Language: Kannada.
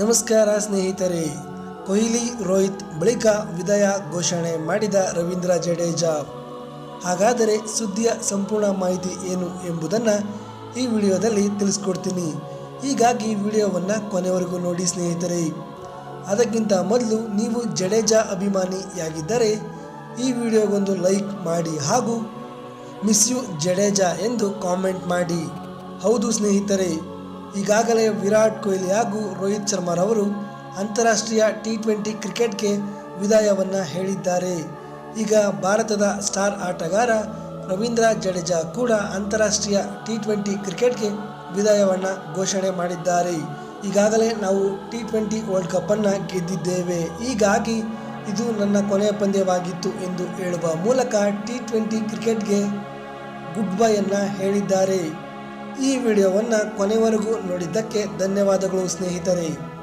ನಮಸ್ಕಾರ ಸ್ನೇಹಿತರೆ. ಕೊಹ್ಲಿ ರೋಹಿತ್ ಬಳಿಕ ವಿದಾಯ ಘೋಷಣೆ ಮಾಡಿದ ರವೀಂದ್ರ ಜಡೇಜಾ. ಹಾಗಾದರೆ ಸುದ್ದಿಯ ಸಂಪೂರ್ಣ ಮಾಹಿತಿ ಏನು ಎಂಬುದನ್ನು ಈ ವಿಡಿಯೋದಲ್ಲಿ ತಿಳಿಸ್ಕೊಡ್ತೀನಿ. ಹೀಗಾಗಿ ವಿಡಿಯೋವನ್ನು ಕೊನೆವರೆಗೂ ನೋಡಿ ಸ್ನೇಹಿತರೆ. ಅದಕ್ಕಿಂತ ಮೊದಲು ನೀವು ಜಡೇಜಾ ಅಭಿಮಾನಿಯಾಗಿದ್ದರೆ ಈ ವಿಡಿಯೋಗೊಂದು ಲೈಕ್ ಮಾಡಿ ಹಾಗೂ ಮಿಸ್ ಯು ಜಡೇಜಾ ಎಂದು ಕಾಮೆಂಟ್ ಮಾಡಿ. ಹೌದು ಸ್ನೇಹಿತರೆ. ಈಗಾಗಲೇ ವಿರಾಟ್ ಕೊಹ್ಲಿ ಹಾಗೂ ರೋಹಿತ್ ಶರ್ಮಾರವರು ಅಂತಾರಾಷ್ಟ್ರೀಯ ಟಿ ಟ್ವೆಂಟಿ ಕ್ರಿಕೆಟ್ಗೆ ವಿದಾಯವನ್ನು ಹೇಳಿದ್ದಾರೆ. ಈಗ ಭಾರತದ ಸ್ಟಾರ್ ಆಟಗಾರ ರವೀಂದ್ರ ಜಡೇಜಾ ಕೂಡ ಅಂತಾರಾಷ್ಟ್ರೀಯ ಟಿ ಟ್ವೆಂಟಿ ಕ್ರಿಕೆಟ್ಗೆ ವಿದಾಯವನ್ನು ಘೋಷಣೆ ಮಾಡಿದ್ದಾರೆ. ಈಗಾಗಲೇ ನಾವು ಟಿ ಟ್ವೆಂಟಿ ವರ್ಲ್ಡ್ ಕಪ್ಪನ್ನು ಗೆದ್ದಿದ್ದೇವೆ. ಹೀಗಾಗಿ ಇದು ನನ್ನ ಕೊನೆಯ ಪಂದ್ಯವಾಗಿತ್ತು ಎಂದು ಹೇಳುವ ಮೂಲಕ ಟಿ ಟ್ವೆಂಟಿ ಕ್ರಿಕೆಟ್ಗೆ ಗುಡ್ ಬೈಯನ್ನು ಹೇಳಿದ್ದಾರೆ. ಈ ವಿಡಿಯೋವನ್ನು ಕೊನೆವರೆಗೂ ನೋಡಿದ್ದಕ್ಕೆ ಧನ್ಯವಾದಗಳು ಸ್ನೇಹಿತರೆ.